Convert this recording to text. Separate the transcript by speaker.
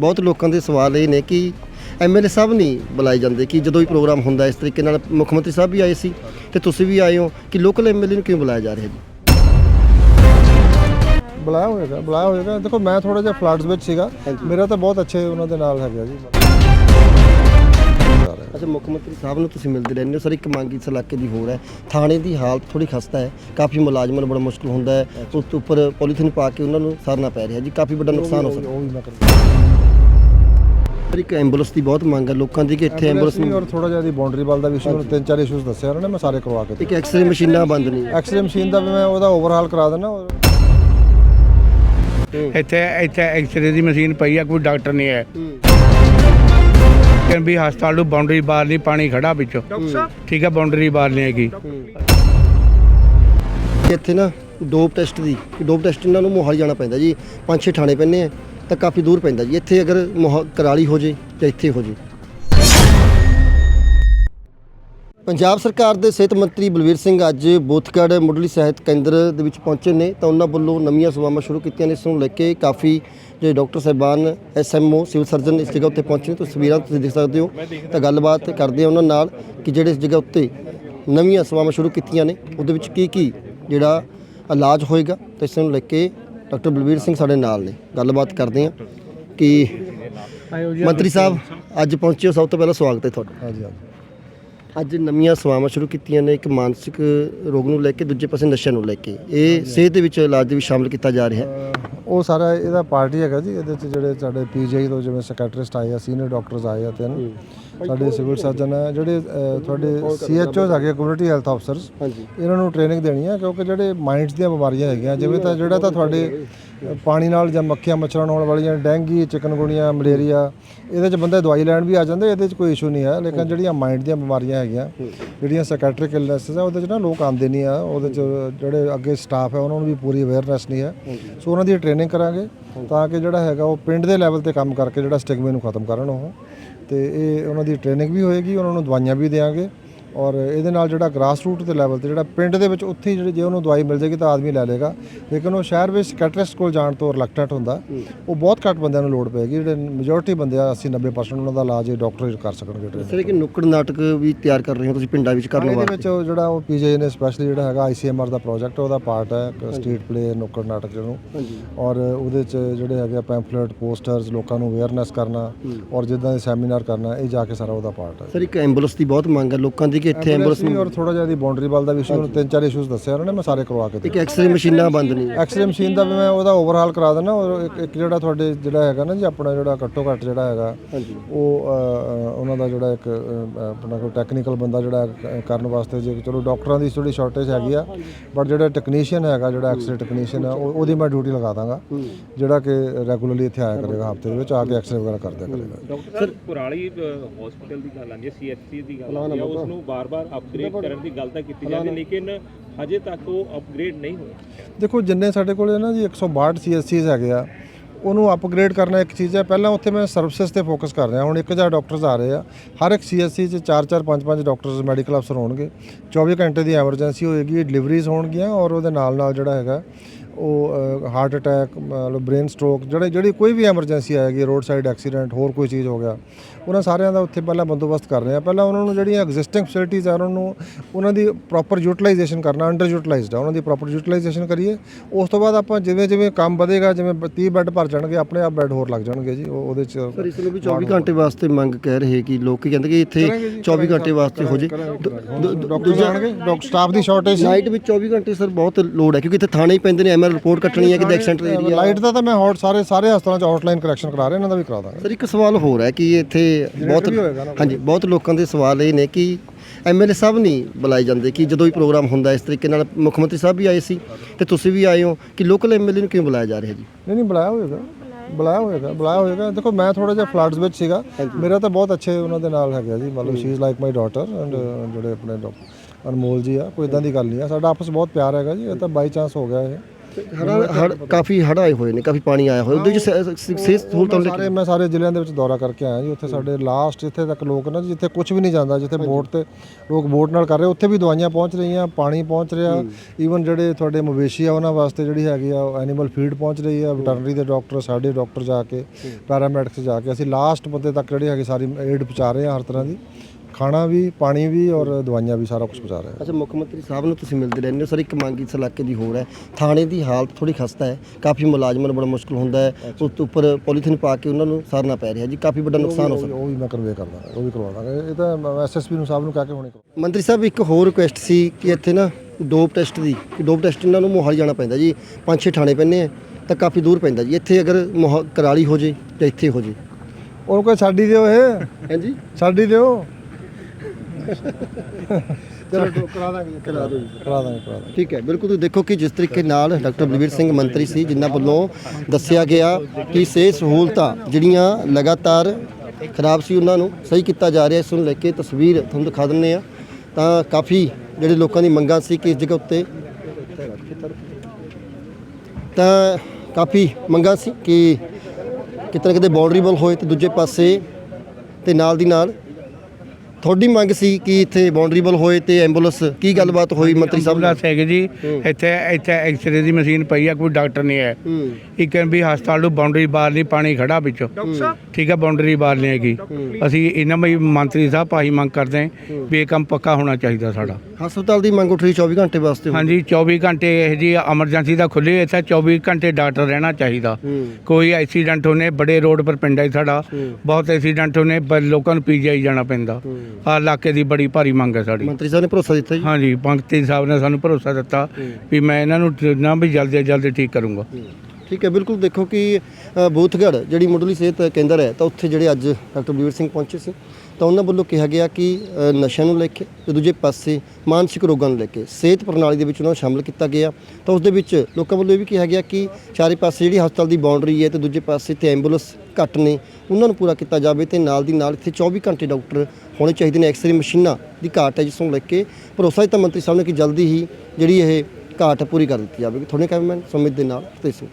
Speaker 1: ਬਹੁਤ ਲੋਕਾਂ ਦੇ ਸਵਾਲ ਇਹ ਨੇ ਕਿ ਐਮਐਲਏ ਸਾਹਿਬ ਨਹੀਂ ਬੁਲਾਏ ਜਾਂਦੇ ਕਿ ਜਦੋਂ ਵੀ ਪ੍ਰੋਗਰਾਮ ਹੁੰਦਾ ਇਸ ਤਰੀਕੇ ਨਾਲ ਮੁੱਖ ਮੰਤਰੀ ਸਾਹਿਬ ਵੀ ਆਏ ਸੀ ਤੇ ਤੁਸੀਂ ਵੀ ਆਏ ਹੋ ਕਿ ਲੋਕਲ ਐਮਐਲਏ ਨੂੰ ਕਿਉਂ ਬੁਲਾਇਆ ਜਾ ਰਿਹਾ ਜੀ?
Speaker 2: ਬੁਲਾਇਆ ਹੋਏਗਾ ਬੁਲਾਇਆ ਹੋਏਗਾ। ਦੇਖੋ ਮੈਂ ਥੋੜਾ ਜਿਹਾ ਫਲੱਡਸ ਵਿੱਚ ਸੀਗਾ। ਮੇਰਾ ਤਾਂ ਬਹੁਤ ਅੱਛੇ ਉਹਨਾਂ ਦੇ ਨਾਲ ਹੈਗਾ ਜੀ।
Speaker 1: ਅੱਛਾ ਮੁੱਖ ਮੰਤਰੀ ਸਾਹਿਬ ਨੂੰ ਤੁਸੀਂ ਮਿਲਦੇ ਰਹਿੰਦੇ ਹੋ। ਸਰ ਇੱਕ ਮੰਗ ਇਸ ਇਲਾਕੇ ਦੀ ਹੋਰ ਹੈ। ਥਾਣੇ ਦੀ ਹਾਲਤ ਥੋੜੀ ਖਸਤਾ ਹੈ। ਕਾਫੀ ਮੁਲਾਜ਼ਮਾਂ ਨੂੰ ਬੜਾ ਮੁਸ਼ਕਲ ਹੁੰਦਾ ਹੈ। ਉਸ ਤੋਂ ਉੱਪਰ ਪੋਲੀਥੀਨ ਪਾ ਕੇ ਉਹਨਾਂ ਨੂੰ ਸਾਰਨਾ ਪੈ ਰਿਹਾ ਜੀ। ਕਾਫੀ ਵੱਡਾ ਨੁਕਸਾਨ ਹੋ ਸਕਦਾ।
Speaker 2: ਉਹ ਵੀ ਮੈਂ ਕਰਦਾ।
Speaker 1: ਸਰ ਇੱਕ ਐਂਬੂਲੈਂਸ ਦੀ ਬਹੁਤ ਮੰਗ ਹੈ ਲੋਕਾਂ ਦੀ ਕਿ ਇੱਥੇ ਐਂਬੂਲੈਂਸ ਨਹੀਂ
Speaker 2: ਔਰ ਥੋੜਾ ਜਿਹਾ ਦੀ ਬਾਉਂਡਰੀ ਵਾਲ ਦਾ ਵਿਸ਼ੇ ਤਿੰਨ ਚਾਰ ਇਸ਼ੂਜ਼ ਦੱਸਿਆ ਉਹਨਾਂ ਨੇ ਮੈਂ ਸਾਰੇ ਕਰਵਾ ਕੇ
Speaker 1: ਇੱਕ ਐਕਸਰੇ ਮਸ਼ੀਨਾਂ ਬੰਦ ਨਹੀਂ
Speaker 2: ਐਕਸਰੇ ਮਸ਼ੀਨ ਦਾ ਵੀ ਮੈਂ ਉਹਦਾ ਓਵਰਹਾਲ ਕਰਾ ਦੇਣਾ ਔਰ
Speaker 3: ਇੱਥੇ ਇੱਥੇ ਐਕਸਰੇ ਦੀ ਮਸ਼ੀਨ ਪਈ ਆ ਕੋਈ ਡਾਕਟਰ ਨਹੀਂ ਹੈ। ਕਿ ਵੀ ਹਸਪਤਾਲ ਨੂੰ ਬਾਉਂਡਰੀ ਬਾਹਰ ਨਹੀਂ ਪਾਣੀ ਖੜਾ ਵਿੱਚੋਂ। ਠੀਕ ਹੈ ਬਾਉਂਡਰੀ ਬਾਹਰ ਨਹੀਂ ਹੈਗੀ।
Speaker 1: ਇੱਥੇ ਨਾ ਡੋਪ ਟੈਸਟ ਦੀ ਡੋਪ ਟੈਸਟ ਇਹਨਾਂ ਨੂੰ ਮੋਹਾਲੀ ਜਾਣਾ ਪੈਂਦਾ ਜੀ। ਪੰਜ ਛੇ ਥਾਣੇ ਪੈਂਦੇ ਆ। ਤਾਂ ਕਾਫੀ ਦੂਰ ਪੈਂਦਾ ਜੀ। ਇੱਥੇ ਅਗਰ ਮੋਹਾ- ਕਰਾਲੀ ਹੋ ਜੇ ਜਾਂ ਇੱਥੇ ਹੋ ਜੇ। ਪੰਜਾਬ ਸਰਕਾਰ ਦੇ ਸਿਹਤ ਮੰਤਰੀ ਬਲਵੀਰ ਸਿੰਘ ਅੱਜ ਬੋਥਗੜ੍ਹ ਮੁੱਢਲੀ ਸਿਹਤ ਕੇਂਦਰ ਦੇ ਵਿੱਚ ਪਹੁੰਚੇ ਨੇ ਤਾਂ ਉਹਨਾਂ ਵੱਲੋਂ ਨਵੀਆਂ ਸੇਵਾਵਾਂ ਸ਼ੁਰੂ ਕੀਤੀਆਂ ਨੇ। ਇਸ ਨੂੰ ਲੈ ਕੇ ਕਾਫੀ ਜਿਹੜੇ ਡਾਕਟਰ ਸਾਹਿਬਾਨ, ਐਸਐਮਓ, ਸਿਵਲ ਸਰਜਨ ਇਸ ਜਗ੍ਹਾ ਉੱਤੇ ਪਹੁੰਚੇ ਨੇ। ਤੁਸੀਂ ਤਸਵੀਰਾਂ ਤੁਸੀਂ ਦੇਖ ਸਕਦੇ ਹੋ। ਤਾਂ ਗੱਲਬਾਤ ਕਰਦੇ ਹਾਂ ਉਹਨਾਂ ਨਾਲ ਕਿ ਜਿਹੜੇ ਇਸ ਜਗ੍ਹਾ ਉੱਤੇ ਨਵੀਆਂ ਸੇਵਾਵਾਂ ਸ਼ੁਰੂ ਕੀਤੀਆਂ ਨੇ। ਉਹਦੇ ਵਿੱਚ ਕੀ ਕੀ ਜਿਹੜਾ ਇਲਾਜ ਹੋਏਗਾ, ਤਾਂ ਇਸ ਨੂੰ ਲੈ ਕੇ ਡਾਕਟਰ ਬਲਵੀਰ ਸਿੰਘ ਸਾਡੇ ਨਾਲ ਨੇ। ਗੱਲਬਾਤ ਕਰਦੇ ਆ ਕਿ ਮੰਤਰੀ ਸਾਹਿਬ ਅੱਜ ਪਹੁੰਚੇ ਹੋ। ਸਭ ਤੋਂ ਪਹਿਲਾਂ ਸਵਾਗਤ ਹੈ ਤੁਹਾਡਾ।
Speaker 2: ਹਾਂਜੀ ਹਾਂਜੀ।
Speaker 1: ਅੱਜ ਨਵੀਆਂ ਸੇਵਾਵਾਂ ਸ਼ੁਰੂ ਕੀਤੀਆਂ ਨੇ। ਇੱਕ ਮਾਨਸਿਕ ਰੋਗ ਨੂੰ ਲੈ ਕੇ ਦੂਜੇ ਪਾਸੇ ਨਸ਼ਿਆਂ ਨੂੰ ਲੈ ਕੇ। ਇਹ ਸਿਹਤ ਦੇ ਵਿੱਚ ਇਲਾਜ ਦੇ ਵਿੱਚ ਸ਼ਾਮਲ ਕੀਤਾ ਜਾ ਰਿਹਾ ਹੈ।
Speaker 2: ਉਹ ਸਾਰਾ ਇਹਦਾ ਪਾਰਟੀ ਹੈਗਾ ਜੀ। ਇਹਦੇ ਚ ਜਿਹੜੇ ਸਾਡੇ ਪੀਜੀਆਈ ਤੋਂ ਜਿਵੇਂ ਸੈਕਟਰਿਸਟ ਆਏ ਆ ਸੀਨੀਅਰ ਡਾਕਟਰਸ ਆਏ ਆ ਤਿੰਨ ਸਾਡੇ ਸਿਵਲ ਸਰਜਨ ਆ ਜਿਹੜੇ ਅਹ, ਤੁਹਾਡੇ ਸੀਐਚਓਸ ਹੈਗੇ ਕਮਿਊਨਿਟੀ ਹੈਲਥ ਅਫਸਰਸ
Speaker 1: ਹਾਂਜੀ।
Speaker 2: ਇਹਨਾਂ ਨੂੰ ਟ੍ਰੇਨਿੰਗ ਦੇਣੀ ਆ ਕਿਉਂਕਿ ਜਿਹੜੇ ਮਾਈਂਡਸ ਦੀਆਂ ਬਿਮਾਰੀਆਂ ਹੈਗੀਆਂ ਜਿਵੇਂ ਤਾਂ ਜਿਹੜਾ ਤਾਂ ਤੁਹਾਡੇ ਅ, ਪਾਣੀ ਨਾਲ ਜਾਂ ਮੱਖੀਆਂ ਮੱਛਰਾਂ ਨਾਲ ਹੋਣ ਵਾਲੀਆਂ ਡੈਂਗੀ ਚਿਕਨਗੁਨੀਆ ਮਲੇਰੀਆ ਇਹਦੇ 'ਚ ਬੰਦੇ ਦਵਾਈ ਲੈਣ ਵੀ ਆ ਜਾਂਦੇ ਇਹਦੇ 'ਚ ਕੋਈ ਇਸ਼ੂ ਨਹੀਂ ਹੈ ਲੇਕਿਨ ਜਿਹੜੀਆਂ ਮਾਈਂਡ ਦੀਆਂ ਬਿਮਾਰੀਆਂ ਹੈਗੀਆਂ ਜਿਹੜੀਆਂ ਸਾਈਕੈਟ੍ਰਿਕ ਇਲਨੈਸਸ ਆ ਉਹਦੇ 'ਚ ਨਾ ਲੋਕ ਆਉਂਦੇ ਨਹੀਂ ਆ ਉਹਦੇ 'ਚ ਜਿਹੜੇ ਅੱਗੇ ਸਟਾਫ ਹੈ ਉਹਨਾਂ ਨੂੰ ਵੀ ਪੂਰੀ ਅਵੇਅਰਨੈਸ ਨਹੀਂ ਹੈ ਸੋ ਉਹਨਾਂ ਦੀ ਟ੍ਰੇਨਿੰਗ ਕਰਾਂਗੇ ਤਾਂ ਕਿ ਜਿਹੜਾ ਹੈਗਾ ਉਹ ਪਿੰਡ ਦੇ ਲੈਵਲ ਤੇ ਕੰਮ ਕਰਕੇ ਜਿਹੜਾ ਸਟਿਗਮੇ ਨੂੰ ਖਤਮ ਕਰਨ ਉਹ ਤੇ ਇਹ ਉਹਨਾਂ ਦੀ ਦੀ ਟ੍ਰੇਨਿੰਗ ਵੀ ਹੋਏਗੀ ਉਹਨਾਂ ਨੂੰ ਦਵਾਈਆਂ ਵੀ ਦੇਵਾਂਗੇ ਔਰ ਇਹਦੇ ਨਾਲ ਜਿਹੜਾ ਗ੍ਰਾਸ ਰੂਟ ਦੇ ਲੈਵਲ ਤੇ ਜਿਹੜਾ ਪਿੰਡ ਦੇ ਵਿੱਚ ਉੱਥੇ ਜਿਹੜੇ ਜੇ ਉਹਨੂੰ ਦਵਾਈ ਮਿਲ ਜੇਗੀ ਤਾਂ ਆਦਮੀ ਲੈ ਲੇਗਾ ਲੇਕਿਨ ਉਹ ਸ਼ਹਿਰ ਵਿੱਚ ਸਕੈਟਰਿਸਟ ਕੋਲ ਜਾਣ ਤੋਂ ਰਿਲੈਕਟੈਂਟ ਹੁੰਦਾ ਉਹ ਬਹੁਤ ਘੱਟ ਬੰਦਿਆਂ ਨੂੰ ਲੋੜ ਪਏਗੀ। ਜਿਹੜੇ ਮੈਜੋਰਿਟੀ ਬੰਦੇ ਆ 80 90% ਉਹਨਾਂ ਦਾ ਇਲਾਜ ਇਹ ਡਾਕਟਰ ਹੀ ਕਰ ਸਕਣਗੇ
Speaker 1: ਸਰ ਕਿ ਨੁੱਕੜ ਨਾਟਕ ਵੀ ਤਿਆਰ ਕਰ ਰਹੇ ਹੋ ਤੁਸੀਂ ਪਿੰਡਾਂ ਵਿੱਚ ਕਰਨ
Speaker 2: ਇਹਦੇ
Speaker 1: ਵਾਸਤੇ
Speaker 2: ਵਿੱਚ ਉਹ ਜਿਹੜਾ ਉਹ ਪੀਜੇ ਨੇ ਸਪੈਸ਼ਲੀ ਜਿਹੜਾ ਹੈਗਾ ਆਈਸੀਐਮਆਰ ਦਾ ਪ੍ਰੋਜੈਕਟ ਉਹਦਾ ਪਾਰਟ ਹੈ ਸਟਰੀਟ ਪਲੇ ਨੁੱਕੜ ਨਾਟਕ ਜਿਹਨੂੰ।
Speaker 1: ਹਾਂਜੀ।
Speaker 2: ਔਰ ਉਹਦੇ ਚ ਜਿਹੜੇ ਹੈਗੇ ਪੈਂਫਲੇਟ ਪੋਸਟਰਸ ਲੋਕਾਂ ਨੂੰ ਅਵੇਅਰਨੈਸ ਕਰਨਾ ਔਰ ਜਿੱਦਾਂ ਦੇ ਸੈਮੀਨਾਰ ਕਰਨਾ ਇਹ ਜਾ ਕੇ ਸਾਰਾ ਉਹਦਾ ਪਾਰਟ ਹੈ।
Speaker 1: ਸਰ ਇੱਕ ਐਂਬੂਲੈਂਸ ਦੀ ਬਹੁਤ ਮੰਗ ਹੈ ਲੋਕਾਂ ਦੀ ਕਿ ਇੱਥੇ ਐਂਬੂਲੈਂਸ
Speaker 2: ਐਂਬੂਲੈਂਸ ਔਰ ਥੋੜਾ ਜਿਹਾ ਦੀ ਬਾਉਂਡਰੀ ਵਾਲ ਦਾ ਵਿਸ਼ੇ ਉਹਨੂੰ ਤਿੰਨ ਚਾਰ ਇਸ਼ੂਜ਼ ਦੱਸਿਆ ਉਹਨਾਂ ਨੇ ਮੈਂ ਸਾਰੇ ਕਰਵਾ ਕੇ
Speaker 1: ਇੱਕ ਐਕਸਰੇ ਮਸ਼ੀਨਾਂ ਬੰਦ ਨਹੀਂ।
Speaker 2: ਐਕਸਰੇ ਮਸ਼ੀਨ ਦਾ ਵੀ ਮੈਂ ਉਹਦਾ ਓਵਰਹਾਲ ਕਰਾ ਦੇਣਾ ਔਰ ਇੱਕ ਇੱਕ ਜਿਹੜਾ ਤੁਹਾਡੇ ਜਿਹੜਾ ਹੈਗਾ ਨਾ ਜੀ ਆਪਣਾ ਜਿਹੜਾ ਘੱਟੋ ਘੱਟ ਜਿਹੜਾ ਹੈਗਾ
Speaker 1: ਹਾਂਜੀ।
Speaker 2: ਉਹ ਅ, ਅ, ਉਹਨਾਂ ਦਾ ਜਿਹੜਾ ਇੱਕ ਅ, ਆਪਣਾ ਕੋਈ ਟੈਕਨੀਕਲ ਬੰਦਾ ਜਿਹੜਾ ਕ- ਕਰਨ ਵਾਸਤੇ ਜੇ ਚਲੋ ਡਾਕਟਰਾਂ ਦੀ ਥੋੜੀ ਸ਼ਾਰਟੇਜ ਹੈਗੀ ਆ ਬਟ ਜਿਹੜਾ ਟੈਕਨੀਸ਼ੀਅਨ ਹੈਗਾ ਜਿਹੜਾ ਐਕਸਰੇ ਟੈਕਨੀਸ਼ੀਅਨ ਆ ਉਹ- ਉਹਦੀ ਮੈਂ ਡਿਊਟੀ ਲਗਾ ਦਾਂਗਾ ਜਿਹੜਾ ਕਿ ਰੈਗੂਲਰਲੀ ਇੱਥੇ ਆਇਆ ਕਰੇਗਾ ਹਫ਼ਤੇ ਦੇ ਵਿੱਚ ਆ ਕੇ ਐਕਸਰੇ ਵਗੈਰਾ ਕਰ ਦਿਆ ਕਰੇਗਾ।
Speaker 4: ਡਾਕਟਰ ਸਾਹਿਬ ਹਸਪੀਟਲ ਦੀ ਗੱਲ ਆਉਂਦੀ ਹੈ ਸੀਐਚਸੀ ਦੀ ਗੱਲ ਆਉਂਦੀ ਹੈ ਉਸ ਨੂੰ ਬਾਰ-ਬਾਰ ਅਪਗ੍ਰੇਡ ਕਰਨ ਦੀ ਗੱਲ ਤਾਂ ਕੀਤੀ ਜਾਂਦੀ ਲੇਕਿਨ ਹਜੇ ਤੱਕ ਉਹ ਅਪਗ੍ਰੇਡ ਨਹੀਂ ਹੋਇਆ।
Speaker 2: ਦੇਖੋ ਜਿੰਨੇ ਸਾਡੇ ਕੋਲੇ ਨਾ ਜੀ 162 ਸੀਐਸਸੀਜ਼ ਹੈਗੇ ਆ ਉਹਨੂੰ ਅਪਗ੍ਰੇਡ ਕਰਨਾ ਇੱਕ ਚੀਜ਼ ਹੈ। ਪਹਿਲਾਂ ਉੱਥੇ ਮੈਂ ਸਰਵਿਸਿਜ਼ ਤੇ ਫੋਕਸ ਕਰ ਰਿਹਾ ਹੁਣ 1000 ਡਾਕਟਰਸ ਆ ਰਹੇ ਆ। ਹਰ ਇੱਕ ਸੀਐਸਸੀ 'ਚ 4-4 5-5 ਡਾਕਟਰਸ ਮੈਡੀਕਲ ਅਫਸਰ ਹੋਣਗੇ। 24 ਘੰਟੇ ਦੀ ਐਮਰਜੈਂਸੀ ਹੋਏਗੀ ਡਿਲੀਵਰੀਜ਼ ਹੋਣਗੀਆਂ ਔਰ ਉਹਦੇ ਨਾਲ ਨਾਲ ਜਿਹੜਾ ਹੈਗਾ ਉਹ ਹਾਰਟ ਅਟੈਕ ਮਤਲਬ ਬ੍ਰੇਨ ਸਟ੍ਰੋਕ ਜਿਹੜੇ ਜਿਹੜੀ ਕੋਈ ਵੀ ਐਮਰਜੈਂਸੀ ਆਏਗੀ ਰੋਡ ਸਾਈਡ ਐਕਸੀਡੈਂਟ ਹੋਰ ਕੋਈ ਚੀਜ਼ ਹੋ ਗਿਆ ਉਹਨਾਂ ਸਾਰਿਆਂ ਦਾ ਉੱਥੇ ਪਹਿਲਾਂ ਬੰਦੋਬਸਤ ਕਰ ਰਹੇ ਆ ਪਹਿਲਾਂ ਉਹਨਾਂ ਨੂੰ ਜਿਹੜੀਆਂ ਐਗਜ਼ਿਸਟਿੰਗ ਫੈਸਿਲਿਟੀਜ਼ ਆ ਉਹਨਾਂ ਨੂੰ ਉਹਨਾਂ ਦੀ ਪ੍ਰੋਪਰ ਯੂਟਿਲਾਈਜੇਸ਼ਨ ਕਰਨਾ ਅੰਡਰ ਯੂਟਿਲਾਈਜ਼ਡ ਆ ਉਹਨਾਂ ਦੀ ਪ੍ਰੋਪਰ ਯੂਟਿਲਾਈਜੇਸ਼ਨ ਕਰੀਏ। ਉਸ ਤੋਂ ਬਾਅਦ ਆਪਾਂ ਜਿਵੇਂ ਜਿਵੇਂ ਕੰਮ ਵਧੇਗਾ ਜਿਵੇਂ 30 ਬੈੱਡ ਭਰ ਜਾਣਗੇ ਆਪਣੇ ਆਪ ਬੈੱਡ ਹੋਰ ਲੱਗ ਜਾਣਗੇ ਜੀ ਉਹ- ਉਹਦੇ ਚ
Speaker 1: ਸਰ ਇਸ ਨੂੰ ਵੀ 24 ਘੰਟੇ ਵਾਸਤੇ ਮੰਗ ਕਹਿ ਰਹੇ ਕਿ ਲੋਕ ਕਹਿੰਦੇ ਕਿ ਇੱਥੇ 24 ਘੰਟੇ ਵਾਸਤੇ ਹੋ ਜੇ।
Speaker 2: ਡਾਕਟਰ ਜਾਣਗੇ ਡਾਕਟਰ ਸਟਾਫ ਦੀ ਸ਼ਾਰਟੇਜ
Speaker 1: ਨਾਈਟ ਵਿੱਚ 24 ਘੰਟੇ ਸਰ ਬਹੁਤ ਲੋਡ ਹੈ ਕਿਉਂਕਿ ਇੱਥੇ ਥਾਣੇ ਹੀ ਪੈਂਦੇ ਨੇ ਐਮਐਲ ਰਿਪੋਰਟ ਕੱਟਣੀ ਹੈ ਕਿ ਐਕਸੀਡੈਂਟ ਏਰੀਆ
Speaker 2: ਲਾਈਟ ਦਾ ਤਾਂ ਮੈਂ ਹੌਟ ਸਾਰੇ ਸਾਰੇ ਹਸਪਤਾਲਾਂ ਚ ਆਊਟਲਾਈਨ ਕਰੈਕਸ਼ਨ ਕਰਾ ਰਿਹਾ ਇਹਨਾਂ ਦਾ ਵੀ ਕਰਾ ਦਾਂਗਾ।
Speaker 1: ਸਰ ਇੱਕ ਸਵਾਲ ਹੋਰ ਹੈ ਕਿ ਇੱਥੇ ਬਹੁਤ ਹਾਂਜੀ ਬਹੁਤ ਲੋਕਾਂ ਦੇ ਸਵਾਲ ਇਹ ਨੇ ਕਿ ਐਮਐਲਏ ਸਾਹਿਬ ਨਹੀਂ ਬੁਲਾਏ ਜਾਂਦੇ ਕਿ ਜਦੋਂ ਵੀ ਪ੍ਰੋਗਰਾਮ ਹੁੰਦਾ ਇਸ ਤਰੀਕੇ ਨਾਲ ਮੁੱਖ ਮੰਤਰੀ ਸਾਹਿਬ ਵੀ ਆਏ ਸੀ ਤੇ ਤੁਸੀਂ ਵੀ ਆਏ ਹੋ ਕਿ ਲੋਕਲ ਐਮਐਲਏ ਨੂੰ ਕਿਉਂ ਬੁਲਾਇਆ ਜਾ ਰਿਹਾ ਜੀ?
Speaker 2: ਨਹੀਂ ਨਹੀਂ ਬੁਲਾਇਆ ਹੋਏਗਾ। ਬੁਲਾਇਆ ਹੋਏਗਾ ਬੁਲਾਇਆ ਹੋਏਗਾ। ਦੇਖੋ ਮੈਂ ਥੋੜਾ ਜਿਹਾ ਫਲੱਡਸ ਵਿੱਚ ਸੀਗਾ। ਮੇਰਾ ਤਾਂ ਬਹੁਤ ਅੱਛੇ ਉਹਨਾਂ ਦੇ ਨਾਲ ਹੈਗਾ ਜੀ। ਮਤਲਬ she is like my daughter and ਜਿਹੜੇ ਆਪਣੇ ਅਨਮੋਲ ਜੀ ਆ ਕੋਈ ਇਦਾਂ ਦੀ ਗੱਲ ਨਹੀਂ ਆ। ਸਾਡਾ ਆਪਸ ਬਹੁਤ ਪਿਆਰ ਹੈਗਾ ਜੀ। ਇਹ ਤਾਂ ਬਾਈ ਚਾਂਸ ਹੋ ਗਿਆ ਇਹ।
Speaker 1: ਹੜ ਕਾਫੀ ਹੜ੍ਹ ਆਏ ਹੋਏ ਨੇ ਕਾਫੀ ਪਾਣੀ ਆਇਆ ਹੋਇਆ। ਉਹਦੇ ਵਿੱਚ ਸਿਹਤ ਸਹੂਲਤਾਂ ਲੈ
Speaker 2: ਸਾਰੇ ਮੈਂ ਸਾਰੇ ਜ਼ਿਲ੍ਹਿਆਂ ਦੇ ਵਿੱਚ ਦੌਰਾ ਕਰਕੇ ਆਇਆ ਜੀ। ਉੱਥੇ ਸਾਡੇ ਲਾਸਟ ਜਿੱਥੇ ਤੱਕ ਲੋਕ ਨਾ ਜਿੱਥੇ ਕੁਝ ਵੀ ਨਹੀਂ ਜਾਂਦਾ ਜਿੱਥੇ ਬੋਟ ਤੇ ਲੋਕ ਬੋਟ ਨਾਲ ਕਰ ਰਹੇ ਉੱਥੇ ਵੀ ਦਵਾਈਆਂ ਪਹੁੰਚ ਰਹੀਆਂ ਪਾਣੀ ਪਹੁੰਚ ਰਿਹਾ। ਈਵਨ ਜਿਹੜੇ ਤੁਹਾਡੇ ਮਵੇਸ਼ੀ ਆ ਉਹਨਾਂ ਵਾਸਤੇ ਜਿਹੜੀ ਹੈਗੀ ਆ ਐਨੀਮਲ ਫੀਡ ਪਹੁੰਚ ਰਹੀ ਆ। ਵੈਟਰਨਰੀ ਦੇ ਡਾਕਟਰ ਸਾਡੇ ਡਾਕਟਰ ਜਾ ਕੇ ਪੈਰਾਮੈਡਿਕਸ ਜਾ ਕੇ ਅਸੀਂ ਲਾਸਟ ਬੰਦੇ ਤੱਕ ਜਿਹੜੀ ਹੈਗੀ ਸਾਰੀ ਏਡ ਪਹੁੰਚਾ ਰਹੇ ਆ ਹਰ ਤਰ੍ਹਾਂ ਦੀ। ਖਾਣਾ ਵੀ ਪਾਣੀ ਵੀ ਔਰ ਦਵਾਈਆਂ ਵੀ ਸਾਰਾ ਕੁਝ ਪਹੁੰਚਾ ਰਹੇ। ਆ
Speaker 1: ਅੱਛਾ ਮੁੱਖ ਮੰਤਰੀ ਸਾਹਿਬ ਨੂੰ ਤੁਸੀਂ ਮਿਲਦੇ ਰਹਿੰਦੇ ਹੋ। ਸਰ ਇੱਕ ਮੰਗ ਇਸ ਇਲਾਕੇ ਦੀ ਹੋਰ ਹੈ। ਥਾਣੇ ਦੀ ਹਾਲਤ ਥੋੜੀ ਖਸਤਾ ਹੈ। ਕਾਫੀ ਮੁਲਾਜ਼ਮਾਂ ਨੂੰ ਬੜਾ ਮੁਸ਼ਕਲ ਹੁੰਦਾ ਹੈ। ਉਸ ਤੋਂ ਉੱਪਰ ਪੋਲੀਥੀਨ ਪਾ ਕੇ ਉਹਨਾਂ ਨੂੰ ਸਾਰਨਾ ਪੈ ਰਿਹਾ ਜੀ ਕਾਫੀ ਵੱਡਾ ਨੁਕਸਾਨ ਹੋ
Speaker 2: ਉਹ
Speaker 1: ਸਕਦਾ।
Speaker 2: ਉਹ ਵੀ ਮੈਂ ਕਨਵੇ ਕਰਦਾ ਉਹ ਵੀ ਕਰਵਾ ਦਾਂਗੇ। ਇਹ ਤਾਂ ਐਸਐਸਪੀ ਨੂੰ ਸਾਹਿਬ ਨੂੰ ਕਹਿ ਕੇ ਹੁਣੇ ਕਰਵਾ
Speaker 1: ਮੰਤਰੀ ਸਾਹਿਬ ਇੱਕ ਹੋਰ ਰਿਕੁਐਸਟ ਸੀ ਕਿ ਇੱਥੇ ਨਾ ਡੋਪ ਟੈਸਟ ਦੀ ਡੋਪ ਟੈਸਟ ਇਹਨਾਂ ਨੂੰ ਮੋਹਾਲੀ ਜਾਣਾ ਪੈਂਦਾ ਜੀ। ਪੰਜ ਛੇ ਥਾਣੇ ਪੈਂਦੇ ਆ ਤਾਂ ਕਾਫੀ ਦੂਰ ਪੈਂਦਾ ਜੀ। ਇੱਥੇ ਅਗਰ ਕਰਾਲੀ ਹੋ ਜੇ ਜਾਂ ਇੱਥੇ ਹੋ ਜੇ।
Speaker 2: ਉਹਨੂੰ ਕੋਈ ਹੀ ਦਿਓ ਇਹ।
Speaker 1: ਹਾਂਜੀ
Speaker 2: ਹੀ ਦਿਓ।
Speaker 1: ਚਲੋ ਕਰਾ ਦਾਂਗੇ ਕਰਾ ਦਿਓ ਜੀ
Speaker 2: ਕਰਾ ਦਾਂਗੇ ਕਰਾ ਦਾਂਗੇ।
Speaker 1: ਠੀਕ ਹੈ ਬਿਲਕੁਲ ਤੁਸੀਂ ਦੇਖੋ ਕਿ ਜਿਸ ਤਰੀਕੇ ਨਾਲ ਡਾਕਟਰ ਬਲਵੀਰ ਸਿੰਘ ਮੰਤਰੀ ਸੀ ਜਿਨ੍ਹਾਂ ਵੱਲੋਂ ਦੱਸਿਆ ਗਿਆ ਕਿ ਸਿਹਤ ਸਹੂਲਤਾਂ ਜਿਹੜੀਆਂ ਲਗਾਤਾਰ ਖਰਾਬ ਸੀ ਉਹਨਾਂ ਨੂੰ ਸਹੀ ਕੀਤਾ ਜਾ ਰਿਹਾ ਇਸ ਨੂੰ ਲੈ ਕੇ ਤਸਵੀਰ ਤੁਹਾਨੂੰ ਦਿਖਾ ਦਿੰਨੇ ਆ ਤਾਂ ਕਾਫੀ ਜਿਹੜੇ ਲੋਕਾਂ ਦੀ ਮੰਗਾਂ ਸੀ ਕਿ ਇਸ ਜਗ੍ਹਾ ਉੱਤੇ ਤਾਂ ਕਾਫੀ ਮੰਗਾਂ ਸੀ ਕਿ ਕਿਤੇ ਕਿਤੇ ਬਾਉਂਡਰੀ ਵਾਲ ਹੋਏ ਤੇ ਦੂਜੇ ਪਾਸੇ ਤੇ ਨਾਲ ਦੀ ਨਾਲ ਤੁਹਾਡੀ ਮੰਗ ਸੀ ਕਿ ਇੱਥੇ ਬਾਉਂਡਰੀ ਵਾਲ ਹੋਏ ਤੇ ਐਂਬੂਲੈਂਸ ਕੀ ਗੱਲਬਾਤ ਹੋਈ ਮੰਤਰੀ ਸਾਹਿਬ ਨਾਲ?
Speaker 3: ਹੈਗੇ ਜੀ। ਇੱਥੇ ਇੱਥੇ ਐਕਸਰੇ ਦੀ ਮਸ਼ੀਨ ਪਈ ਆ ਕੋਈ ਡਾਕਟਰ ਨਹੀਂ ਹੈ। ਇੱਕ ਵੀ ਹਸਪਤਾਲ ਨੂੰ ਬਾਉਂਡਰੀ ਬਾਹਰ ਨਹੀਂ ਪਾਣੀ ਖੜਾ ਵਿੱਚ। ਠੀਕ ਹੈ ਬਾਉਂਡਰੀ ਬਾਹਰ ਨਹੀਂ ਹੈਗੀ। ਅਸੀਂ ਇਹਨਾਂ ਵੀ ਮੰਤਰੀ ਸਾਹਿਬ ਪਾਈ ਮੰਗ ਕਰਦੇ ਹਾਂ ਵੀ ਇਹ ਕੰਮ ਪੱਕਾ ਹੋਣਾ ਚਾਹੀਦਾ ਸਾਡਾ।
Speaker 1: ਹਸਪਤਾਲ ਦੀ ਮੰਗ ਉੱਠ ਰਹੀ 24 ਘੰਟੇ ਵਾਸਤੇ
Speaker 3: ਹਾਂਜੀ 24 ਘੰਟੇ ਇਹ ਜੀ ਐਮਰਜੈਂਸੀ ਦਾ ਖੁੱਲੇ ਇੱਥੇ 24 ਘੰਟੇ ਡਾਕਟਰ ਰਹਿਣਾ ਚਾਹੀਦਾ। ਕੋਈ ਐਕਸੀਡੈਂਟ ਹੋਣੇ ਬੜੇ ਰੋਡ ਪਰ ਪਿੰਡ ਹੈ ਸਾਡਾ। ਬਹੁਤ ਐਕਸੀਡੈਂਟ ਹੋਣੇ ਪਰ ਲੋਕਾਂ ਨੂੰ ਪੀਜੀਆਈ ਜਾਣਾ ਪੈਂਦਾ। ਆ ਇਲਾਕੇ ਦੀ ਬੜੀ ਭਾਰੀ ਮੰਗ ਹੈ ਸਾਡੀ।
Speaker 1: ਮੰਤਰੀ ਸਾਹਿਬ ਨੇ ਭਰੋਸਾ ਦਿੱਤਾ ਜੀ?
Speaker 3: ਹਾਂਜੀ ਪੰਕਤੀ ਸਾਹਿਬ ਨੇ ਸਾਨੂੰ ਭਰੋਸਾ ਦਿੱਤਾ ਵੀ ਮੈਂ ਇਹਨਾਂ ਨੂੰ ਨਾ ਵੀ ਜਲਦੀ ਤੋਂ ਜਲਦੀ ਠੀਕ ਕਰੂੰਗਾ।
Speaker 1: ਠੀਕ ਹੈ ਬਿਲਕੁਲ ਦੇਖੋ ਕਿ ਅ, ਬੂਥਗੜ੍ਹ ਜਿਹੜੀ ਮੁੱਢਲੀ ਸਿਹਤ ਕੇਂਦਰ ਹੈ ਤਾਂ ਉੱਥੇ ਜਿਹੜੇ ਅੱਜ ਡਾਕਟਰ ਬਲਵੀਰ ਸਿੰਘ ਪਹੁੰਚੇ ਸੀ ਤਾਂ ਉਹਨਾਂ ਵੱਲੋਂ ਕਿਹਾ ਗਿਆ ਕਿ ਨਸ਼ਿਆਂ ਨੂੰ ਲੈ ਕੇ ਤੇ ਦੂਜੇ ਪਾਸੇ ਮਾਨਸਿਕ ਰੋਗਾਂ ਨੂੰ ਲੈ ਕੇ ਸਿਹਤ ਪ੍ਰਣਾਲੀ ਦੇ ਵਿੱਚ ਉਹਨਾਂ ਨੂੰ ਸ਼ਾਮਲ ਕੀਤਾ ਗਿਆ। ਤਾਂ ਉਸ ਦੇ ਵਿੱਚ ਲੋਕਾਂ ਵੱਲੋਂ ਇਹ ਵੀ ਕਿਹਾ ਗਿਆ ਕਿ ਚਾਰੇ ਪਾਸੇ ਜਿਹੜੀ ਹਸਪਤਾਲ ਦੀ ਬਾਉਂਡਰੀ ਹੈ ਤੇ ਦੂਜੇ ਪਾਸੇ ਤੇ ਐਂਬੂਲੈਂਸ ਘੱਟ ਨੇ ਉਹਨਾਂ ਨੂੰ ਪੂਰਾ ਕੀਤਾ ਜਾਵੇ ਤੇ ਨਾਲ ਦੀ ਨਾਲ ਇੱਥੇ 24 ਘੰਟੇ ਡਾਕਟਰ ਹੋਣੇ ਚਾਹੀਦੇ ਨੇ। ਐਕਸਰੇ ਮਸ਼ੀਨਾਂ ਦੀ ਘਾਟ ਹੈ ਜਿਸ ਨੂੰ ਲੈ ਕੇ ਭਰੋਸਾ ਦਿੱਤਾ ਮੰਤਰੀ ਸਾਹਿਬ ਨੇ ਕਿ ਜਲਦੀ ਹੀ ਜਿਹੜੀ ਇਹ ਘਾਟ ਪੂਰੀ ਕਰ ਦਿੱਤੀ ਜਾਵੇਗੀ। ਤੁਹਾਡੇ ਕੈਮਰਾਮੈਨ ਸੁਮਿਤ ਦੇ ਨਾਲ ਤੇ ਸਿੰਘ।